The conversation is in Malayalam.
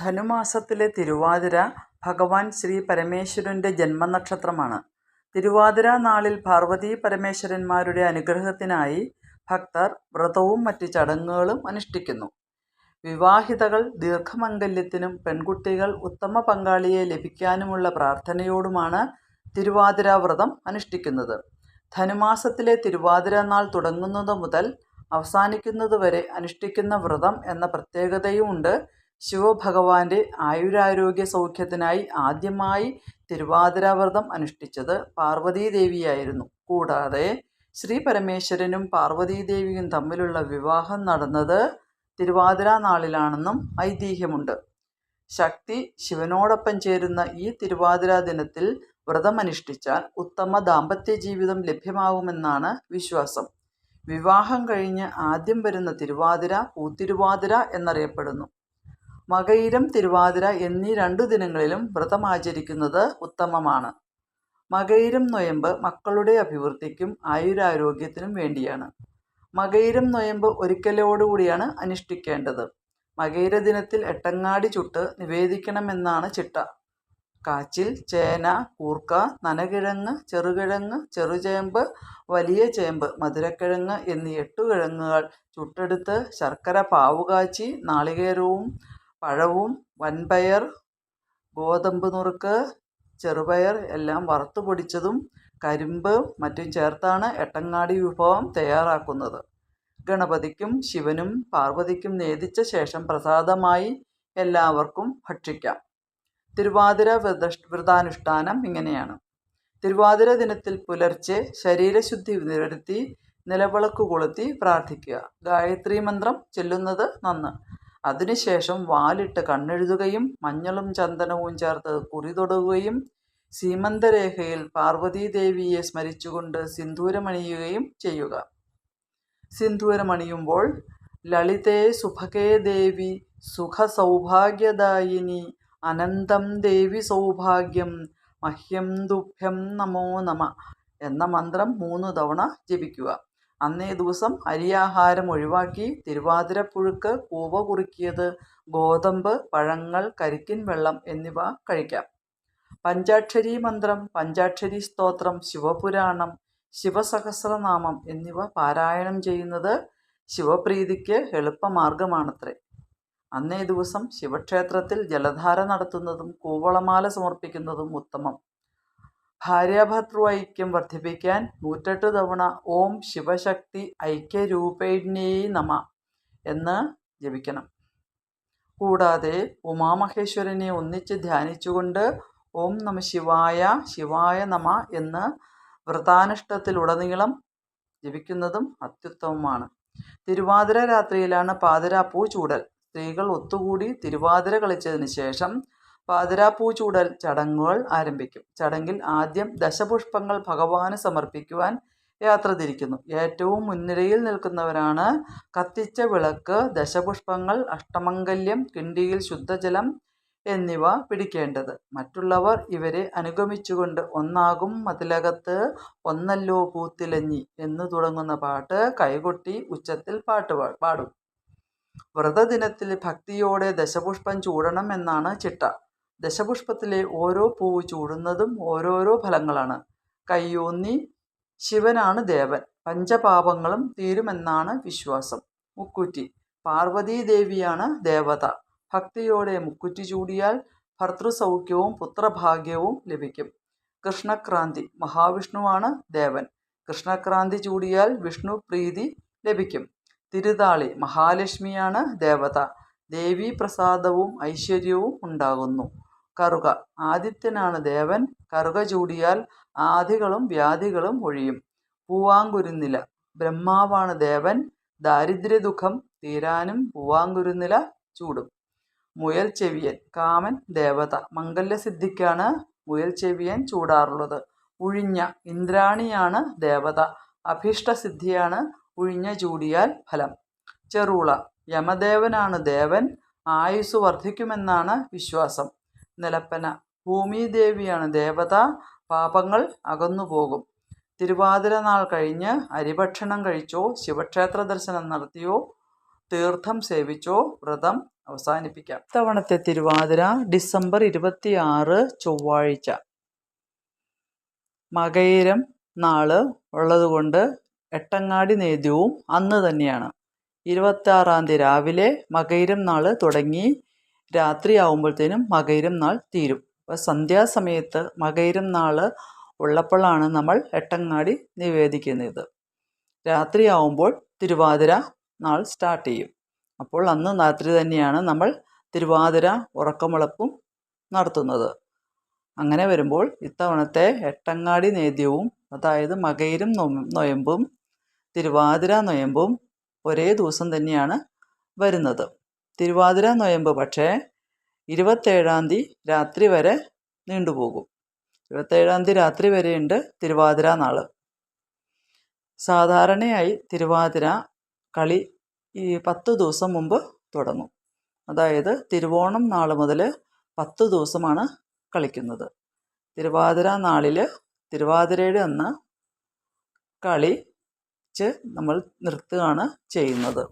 ധനുമാസത്തിലെ തിരുവാതിര ഭഗവാൻ ശ്രീ പരമേശ്വരന്റെ ജന്മനക്ഷത്രമാണ്. തിരുവാതിര നാളിൽ പാർവതി പരമേശ്വരന്മാരുടെ അനുഗ്രഹത്തിനായി ഭക്തർ വ്രതവും മറ്റ് ചടങ്ങുകളും അനുഷ്ഠിക്കുന്നു. വിവാഹിതകൾ ദീർഘമംഗല്യത്തിനും പെൺകുട്ടികൾ ഉത്തമ പങ്കാളിയെ ലഭിക്കാനുമുള്ള പ്രാർത്ഥനയോടുമാണ് തിരുവാതിര വ്രതം അനുഷ്ഠിക്കുന്നത്. ധനുമാസത്തിലെ തിരുവാതിര നാൾ തുടങ്ങുന്നത് മുതൽ അവസാനിക്കുന്നതുവരെ അനുഷ്ഠിക്കുന്ന വ്രതം എന്ന പ്രത്യേകതയുമുണ്ട്. ശിവഭഗവാന്റെ ആയുരാരോഗ്യ സൗഖ്യത്തിനായി ആദ്യമായി തിരുവാതിരാവ്രതം അനുഷ്ഠിച്ചത് പാർവതീദേവിയായിരുന്നു കൂടാതെ ശ്രീ പരമേശ്വരനും പാർവതീദേവിയും തമ്മിലുള്ള വിവാഹം നടന്നത് തിരുവാതിര നാളിലാണെന്നും ഐതിഹ്യമുണ്ട്. ശക്തി ശിവനോടൊപ്പം ചേരുന്ന ഈ തിരുവാതിര ദിനത്തിൽ വ്രതമനുഷ്ഠിച്ചാൽ ഉത്തമ ദാമ്പത്യ ജീവിതം ലഭ്യമാകുമെന്നാണ് വിശ്വാസം. വിവാഹം കഴിഞ്ഞ് ആദ്യം വരുന്ന തിരുവാതിര പൂത്തിരുവാതിര എന്നറിയപ്പെടുന്നു. മകയിരം തിരുവാതിര എന്നീ രണ്ടു ദിനങ്ങളിലും വ്രതമാചരിക്കുന്നത് ഉത്തമമാണ്. മകയിരം നൊയമ്പ് മക്കളുടെ അഭിവൃദ്ധിക്കും ആയുരാരോഗ്യത്തിനും വേണ്ടിയാണ്. മകയിരം നൊയമ്പ് ഒരിക്കലോടുകൂടിയാണ് അനുഷ്ഠിക്കേണ്ടത്. മകയിര ദിനത്തിൽ എട്ടങ്ങാടി ചുട്ട് നിവേദിക്കണമെന്നാണ് ചിട്ട. കാച്ചിൽ, ചേന, കൂർക്ക, നനകിഴങ്ങ്, ചെറുകിഴങ്ങ്, ചെറുചേമ്പ്, വലിയ ചേമ്പ്, മധുരക്കിഴങ്ങ് എന്നീ എട്ടു കിഴങ്ങുകൾ ചുട്ടെടുത്ത് ശർക്കര പാവുകാച്ചി നാളികേരവും പഴവും വൻപയർ, ഗോതമ്പ് നുറുക്ക് ചെറുപയർ എല്ലാം വറുത്ത് പൊടിച്ചതും കരിമ്പ് മറ്റും ചേർത്താണ് എട്ടങ്ങാടി വിഭവം തയ്യാറാക്കുന്നത്. ഗണപതിക്കും ശിവനും പാർവതിക്കും നേദിച്ച ശേഷം പ്രസാദമായി എല്ലാവർക്കും ഭക്ഷിക്കാം. തിരുവാതിര വ്രതാനുഷ്ഠാനം ഇങ്ങനെയാണ്. തിരുവാതിര ദിനത്തിൽ പുലർച്ചെ ശരീരശുദ്ധി വരുത്തി നിലവിളക്ക് കൊളുത്തി പ്രാർത്ഥിക്കുക. ഗായത്രി മന്ത്രം ചൊല്ലുന്നത് നന്ന്. അതിനുശേഷം വാലിട്ട് കണ്ണെഴുതുകയും മഞ്ഞളും ചന്ദനവും ചേർത്ത് കുറി തൊടുകയും സീമന്തരേഖയിൽ പാർവതീദേവിയെ സ്മരിച്ചുകൊണ്ട് സിന്ദൂരമണിയുകയും ചെയ്യുക. സിന്ദൂരമണിയുമ്പോൾ ലളിതേ സുഭകേ ദേവി സുഖസൗഭാഗ്യദായിനി അനന്തം ദേവി സൗഭാഗ്യം മഹ്യം ദുഭ്യം നമോ നമ എന്ന മന്ത്രം മൂന്ന് തവണ ജപിക്കുക. അന്നേ ദിവസം അരിയാഹാരം ഒഴിവാക്കി തിരുവാതിരപ്പുഴുക്ക്, കൂവ കുറുക്കിയത്, ഗോതമ്പ്, പഴങ്ങൾ, കരിക്കിൻ വെള്ളം എന്നിവ കഴിക്കാം. പഞ്ചാക്ഷരി മന്ത്രം, പഞ്ചാക്ഷരി സ്തോത്രം, ശിവപുരാണം, ശിവസഹസ്രനാമം എന്നിവ പാരായണം ചെയ്യുന്നത് ശിവപ്രീതിക്ക് എളുപ്പമാർഗമാണത്രേ അന്നേ ദിവസം ശിവക്ഷേത്രത്തിൽ ജലധാര നടത്തുന്നതും കൂവളമാല സമർപ്പിക്കുന്നതും ഉത്തമം. ഭാര്യാഭർതൃഐക്യം വർദ്ധിപ്പിക്കാൻ നൂറ്റെട്ട് തവണ ഓം ശിവശക്തി ഐക്യരൂപേണ്യേ നമ എന്ന് ജപിക്കണം. കൂടാതെ ഉമാമഹേശ്വരനെ ഒന്നിച്ച് ധ്യാനിച്ചുകൊണ്ട് ഓം നമ ശിവായ ശിവായ നമ എന്ന് വ്രതാനുഷ്ഠത്തിലുടനീളം ജപിക്കുന്നതും അത്യുത്തമമാണ്. തിരുവാതിര രാത്രിയിലാണ് പാതിരാപ്പൂ ചൂടൽ. സ്ത്രീകൾ ഒത്തുകൂടി തിരുവാതിര കളിച്ചതിന് ശേഷം പാതിരാപ്പൂ ചൂടൽ ചടങ്ങുകൾ ആരംഭിക്കും. ചടങ്ങിൽ ആദ്യം ദശപുഷ്പങ്ങൾ ഭഗവാന് സമർപ്പിക്കുവാൻ യാത്ര തിരിക്കുന്നു. ഏറ്റവും മുൻനിരയിൽ നിൽക്കുന്നവരാണ് കത്തിച്ച വിളക്ക്, ദശപുഷ്പങ്ങൾ, അഷ്ടമംഗല്യം, കിണ്ടിയിൽ ശുദ്ധജലം എന്നിവ പിടിക്കേണ്ടത്. മറ്റുള്ളവർ ഇവരെ അനുഗമിച്ചുകൊണ്ട് ഒന്നാകും മതിലകത്ത് ഒന്നല്ലോ പൂത്തിലഞ്ഞി എന്ന് തുടങ്ങുന്ന പാട്ട് കൈകൊട്ടി ഉച്ചത്തിൽ പാട്ട് പാടും. വ്രതദിനത്തിൽ ഭക്തിയോടെ ദശപുഷ്പം ചൂടണം എന്നാണ് ചിട്ട. ദശപുഷ്പത്തിലെ ഓരോ പൂവ് ചൂടുന്നതും ഓരോരോ ഫലങ്ങളാണ്. കയ്യൂന്നി ശിവനാണ് ദേവൻ. പഞ്ചപാപങ്ങളും തീരുമെന്നാണ് വിശ്വാസം. മുക്കുറ്റി പാർവതീദേവിയാണ് ദേവത. ഭക്തിയോടെ മുക്കുറ്റി ചൂടിയാൽ ഭർതൃസൗഖ്യവും പുത്രഭാഗ്യവും ലഭിക്കും. കൃഷ്ണക്രാന്തി മഹാവിഷ്ണുവാണ് ദേവൻ. കൃഷ്ണക്രാന്തി ചൂടിയാൽ വിഷ്ണു പ്രീതി ലഭിക്കും. തിരുതാളി മഹാലക്ഷ്മിയാണ് ദേവത. ദേവീപ്രസാദവും ഐശ്വര്യവും ഉണ്ടാകുന്നു. കറുക ആദിത്യനാണ് ദേവൻ. കറുക ചൂടിയാൽ ആധികളും വ്യാധികളും ഒഴിയും. പൂവാങ്കുരുന്നില ബ്രഹ്മാവാണ് ദേവൻ. ദാരിദ്ര്യ ദാരിദ്ര്യദുഃഖം തീരാനും പൂവാങ്കുരുന്നില ചൂടും. മുയൽ ചെവിയൻ കാമൻ ദേവത. മംഗല്യസിദ്ധിക്കാണ് മുയൽച്ചെവിയൻ ചൂടാറുള്ളത്. ഉഴിഞ്ഞ ഇന്ദ്രാണിയാണ് ദേവത. അഭീഷ്ടസിദ്ധിയാണ് ഉഴിഞ്ഞ ചൂടിയാൽ ഫലം. ചെറുള യമദേവനാണ് ദേവൻ. ആയുസ് വർദ്ധിക്കുമെന്നാണ് വിശ്വാസം. നിലപ്പന ഭൂമിദേവിയാണ് ദേവത. പാപങ്ങൾ അകന്നുപോകും. തിരുവാതിര നാൾ കഴിഞ്ഞ് അരിഭക്ഷണം കഴിച്ചോ ശിവക്ഷേത്ര ദർശനം നടത്തിയോ തീർത്ഥം സേവിച്ചോ വ്രതം അവസാനിപ്പിക്കാം ഇത്തവണത്തെ തിരുവാതിര ഡിസംബർ ഇരുപത്തിയാറ് ചൊവ്വാഴ്ച മകയിരം നാൾ ഉള്ളതുകൊണ്ട് എട്ടങ്ങാടി നേദ്യവും അന്ന് തന്നെയാണ് ഇരുപത്താറാം തീയതി രാവിലെ മകയിരം നാൾ തുടങ്ങി രാത്രിയാവുമ്പോഴത്തേനും മകയിരം നാൾ തീരും. അപ്പോൾ സന്ധ്യാസമയത്ത് മകയിരം നാൾ ഉള്ളപ്പോഴാണ് നമ്മൾ എട്ടങ്ങാടി നിവേദിക്കുന്നത്. രാത്രിയാവുമ്പോൾ തിരുവാതിര നാൾ സ്റ്റാർട്ട് ചെയ്യും. അപ്പോൾ അന്ന് രാത്രി തന്നെയാണ് നമ്മൾ തിരുവാതിര ഉറക്കമുളപ്പും നടത്തുന്നത്. അങ്ങനെ വരുമ്പോൾ ഇത്തവണത്തെ എട്ടങ്ങാടി നേദ്യവും അതായത് മകയിരം നൊ- നൊയമ്പും തിരുവാതിര നൊയമ്പും ഒരേ ദിവസം തന്നെയാണ് വരുന്നത്. തിരുവാതിര നൊയമ്പ് പക്ഷേ ഇരുപത്തേഴാം തീയതി രാത്രി വരെ നീണ്ടുപോകും ഇരുപത്തേഴാം തീയതി രാത്രി വരെയുണ്ട് തിരുവാതിര നാൾ സാധാരണയായി തിരുവാതിര കളി ഈ പത്ത് ദിവസം മുമ്പ് തുടങ്ങും. അതായത് തിരുവോണം നാൾ മുതൽ പത്ത് ദിവസമാണ് കളിക്കുന്നത്. തിരുവാതിര നാളിൽ തിരുവാതിരയുടെ അന്ന് കളിച്ച് നമ്മൾ നിർത്തുകയാണ് ചെയ്യുന്നത്.